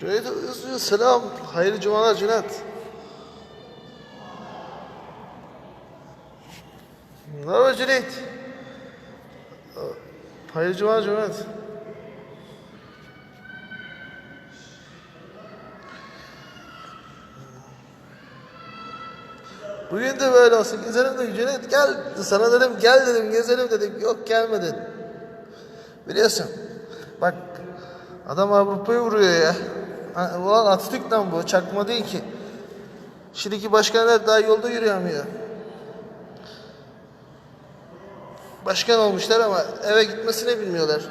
Cüneyt yazıyor. Selam. Hayırlı cumalar Cüneyt. Ne haber Cüneyt? Hayırlı cumalar Cüneyt. Bugün de böyle olsun. Gezelim dedim. Cüneyt gel. Sana dedim gel dedim. Gezelim dedim. Yok gelmedin. Biliyorsun. Bak adam Avrupa'yı vuruyor ya. Ha, Ulan Atatürk'ten bu. Çakma değil ki. Şimdiki başkanlar daha yolda yürüyemiyor. Başkan olmuşlar ama eve gitmesini bilmiyorlar.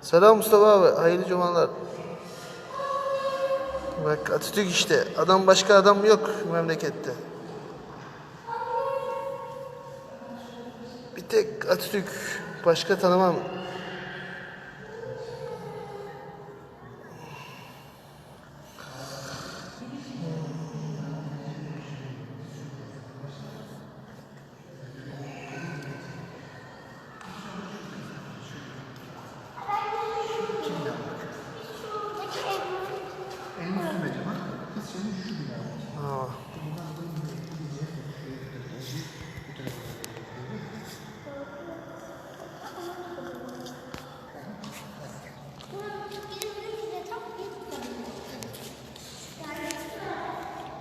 Selam Mustafa abi. Hayırlı cumalar. Bak Atatürk işte. Adam başka adam yok memlekette. Atatürk. Başka tanımam.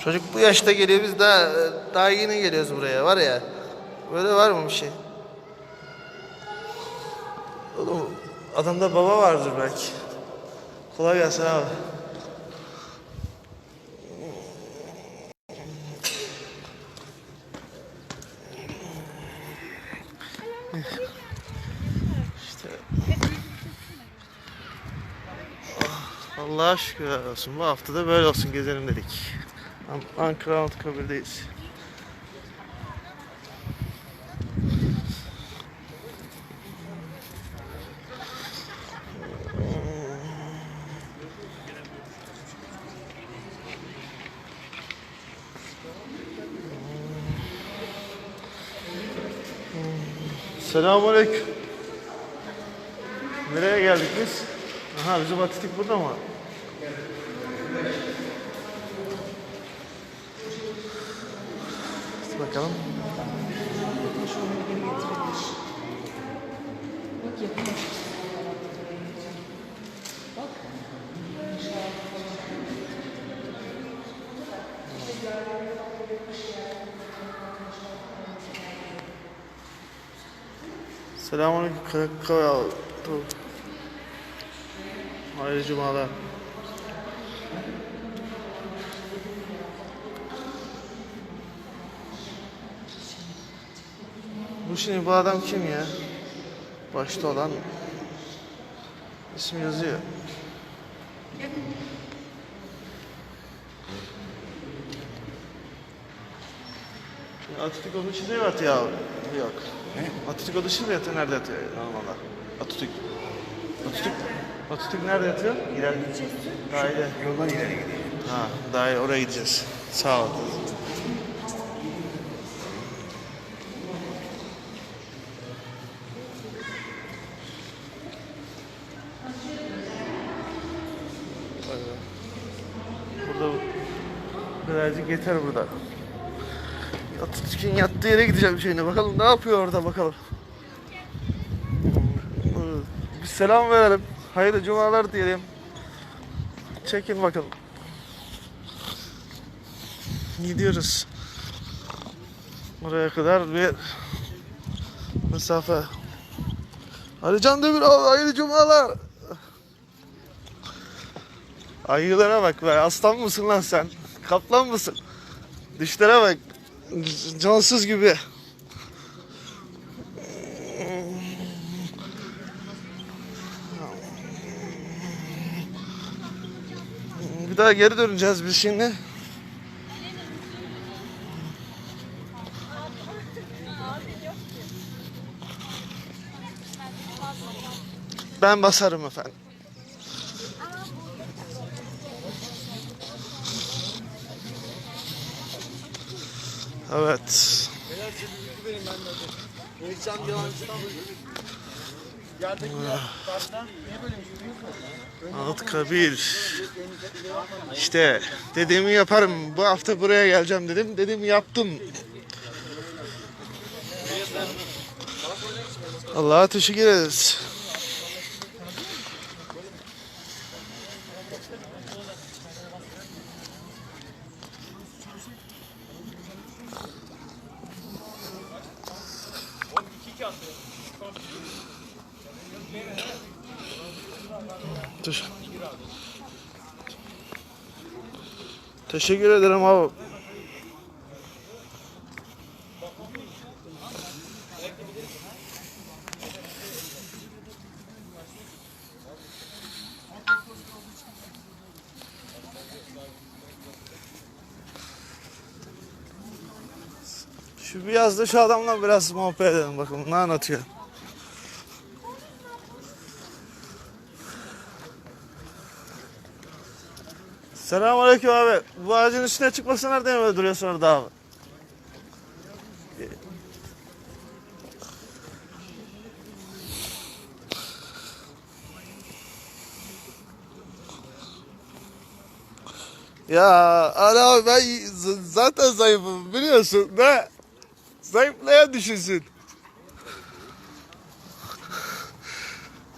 Çocuk bu yaşta geliyor biz daha daha yeni geliyoruz buraya var ya. Böyle var mı bir şey? Oğlum adamda baba vardır belki. Kolay gelsin abi. İşte. Ah, Allah'a şükürler olsun. Bu hafta da böyle olsun gezelim dedik. An- Ankara Anıtkabir'deyiz. Selamünaleyküm. Nereye geldik biz? Aha bizim Atatürk burada mı? Bakalım. Selamünaleyküm. Hayırlı cumalar. Bu şimdi bu adam kim ya? Başta olan isim yazıyor. Atatürk onun içinde mi yatıyor abi? Yok. Ne? Atatürk onun içinde mi yatıyor? Nerede yatıyor normalde? Atatürk. Atatürk. Atatürk nerede yatıyor? İlerleyeceğiz. Daire. Yoldan ileri gidiyor. Ha, daire oraya gideceğiz. Sağ ol. Burada birazcık yeter burada. Atatürk'ün yattığı yere gideceğim şeyine. Bakalım ne yapıyor orada bakalım. Bir selam verelim. Hayırlı cumalar diyelim. Çekin bakalım. Gidiyoruz. Oraya kadar bir mesafe. Ali Can Demir abi hayırlı cumalar. Ayılara bak be aslan mısın lan sen? Kaplan mısın? Dişlere bak. Cansız gibi. Bir daha geri döneceğiz biz şimdi. Ben basarım efendim. Evet. Anıtkabir. İşte dediğimi yaparım. Bu hafta buraya geleceğim dedim. Dediğimi yaptım. Allah'a teşekkür ederiz. Teş- Teşekkür ederim abi. Şu bir yazda şu adamla biraz muhabbet edelim bakalım ne anlatıyor. Selamünaleyküm abi. Bu ağacın üstüne çıkması nereden böyle duruyorsun orada abi? Ya abi ben zaten zayıfım biliyorsun ne? Zayıflayan düşünsün.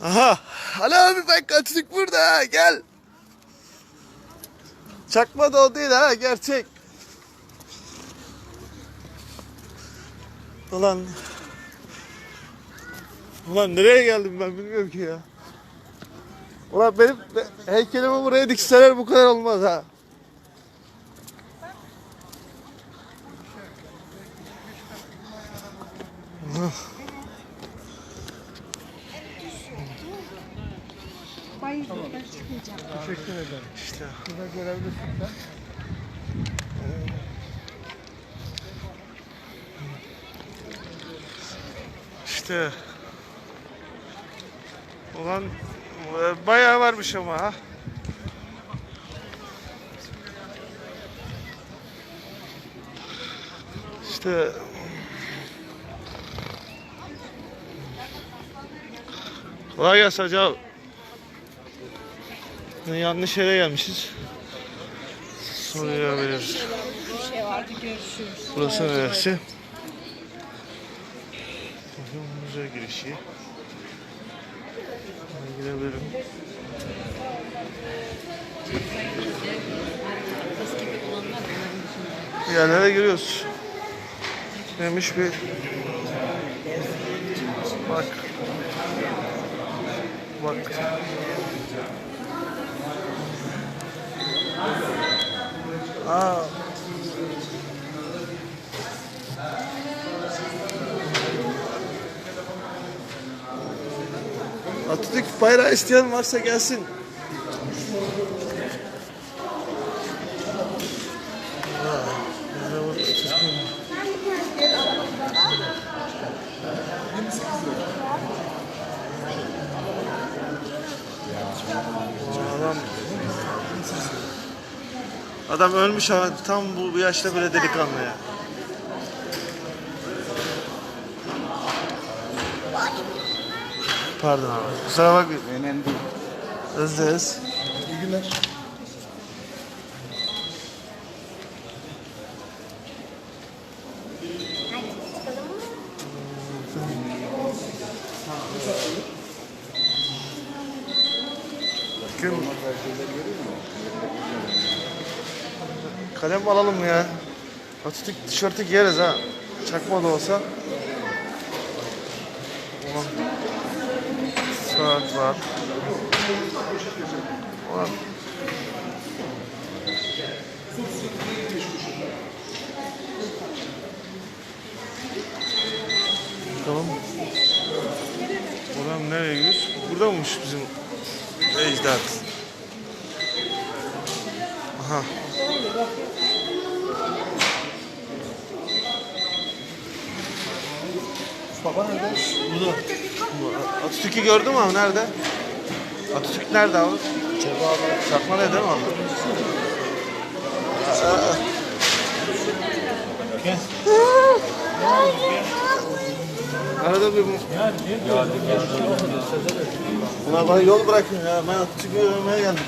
Aha. Ali abi ben kaçtık burada gel. Çakma da o değil ha gerçek. Ulan. Ulan nereye geldim ben bilmiyorum ki ya. Ulan benim be- heykelimi buraya dikseler bu kadar olmaz ha. Ben çıkmayacağım. Teşekkür ederim. İşte. Burada görevlisin sen. İşte. Ulan e, bayağı varmış ama ha. İşte Kolay gelsin abi. Yanlış yere gelmişiz. Soruya görüşürüz. Burası neresi? Müze girişi. Girebilirim. Bir yerlere giriyoruz. Neymiş bir... Bak. Bak. Aa, Atatürk bayrağı isteyen varsa gelsin. Ha, bize bu Atatürk'ün- Bu Adam, adam ölmüş ama tam bu yaşta böyle delikanlı ya. Pardon abi. Kusura bakmayın. Önemli değil. Özleriz. İyi günler. Kim? Kalem alalım mı ya? Atatürk tişörtü giyeriz ha. Çakma da olsa. Ulan. Saat var. Ulan. Bakalım. Buradan nereye gidiyoruz? Burada mıymış bizim ecdat? Aha. Baba nerede? Burada. Bu Atatürk'ü gördün mü abi? Nerede? Atatürk nerede abi? Çevre abi. Çakma ne değil mi abi? Gel. bir... Buna bana yol bırakın ya. Ben Atatürk'ü görmeye geldim.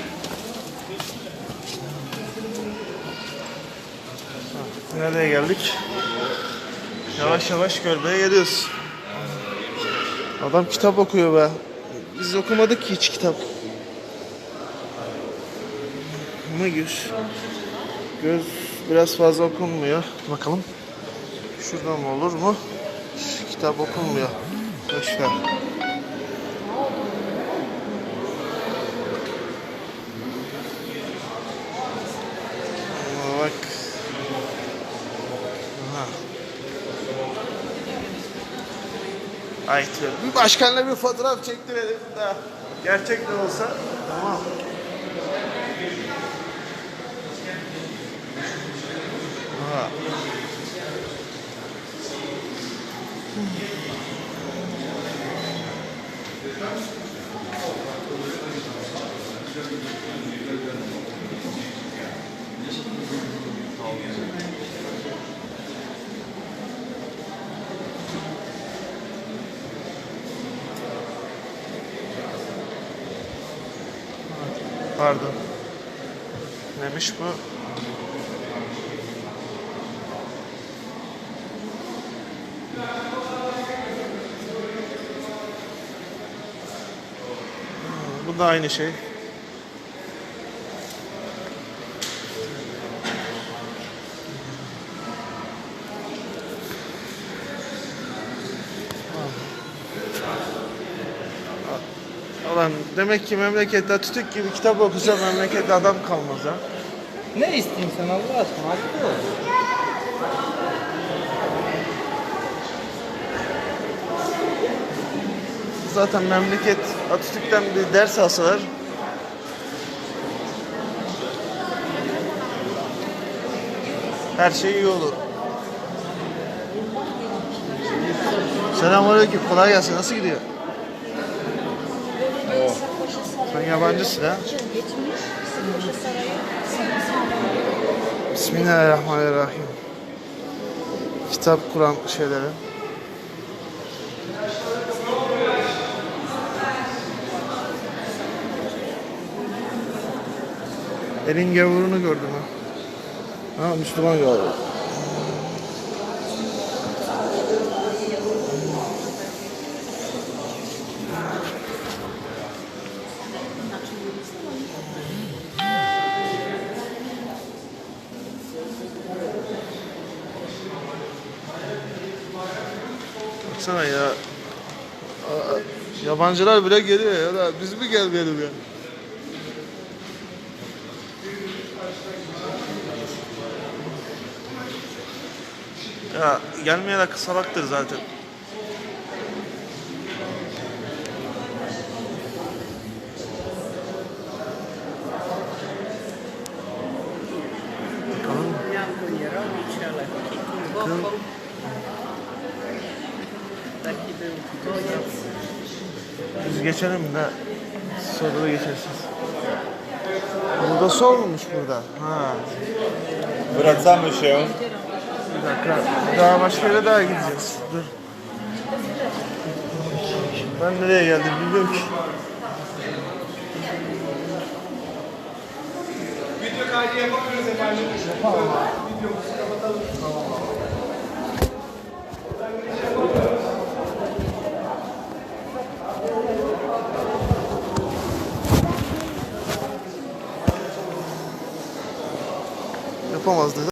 Nereye geldik? Yavaş yavaş görmeye geliyoruz. Adam kitap okuyor be. Biz okumadık ki hiç kitap. Ama göz, biraz fazla okunmuyor. Bakalım. Şuradan mı olur mu? Kitap okunmuyor. Boş Ay bir başkanla bir fotoğraf çektirelim de gerçek de olsa tamam. Aha. Pardon. Neymiş bu? Hmm, Bu da aynı şey. Ulan demek ki memlekette Atatürk gibi kitap okusa memlekette adam kalmaz ha. Ne isteyeyim sen Allah aşkına? Haklı ol. Zaten memleket Atatürk'ten bir ders alsalar her şey iyi olur. Selamünaleyküm. Kolay gelsin. Nasıl gidiyor? Sen yabancısın ha? Bismillahirrahmanirrahim. Kitap Kur'an şeyleri. Elin gavurunu gördüm ha. Ha Müslüman galiba. Baksana ya. Aa, Yabancılar bile geliyor ya da biz mi gelmeyelim ya? Ya gelmeyen akıl salaktır zaten. Bakalım. Bakalım. Biz geçelim de sonra da geçersiniz. Burada solmuş burada. Ha. Wracamy się. Bir dakika. Daha başka yere daha gideceğiz. Dur. Ben nereye geldim bilmiyorum ki. Знакомо,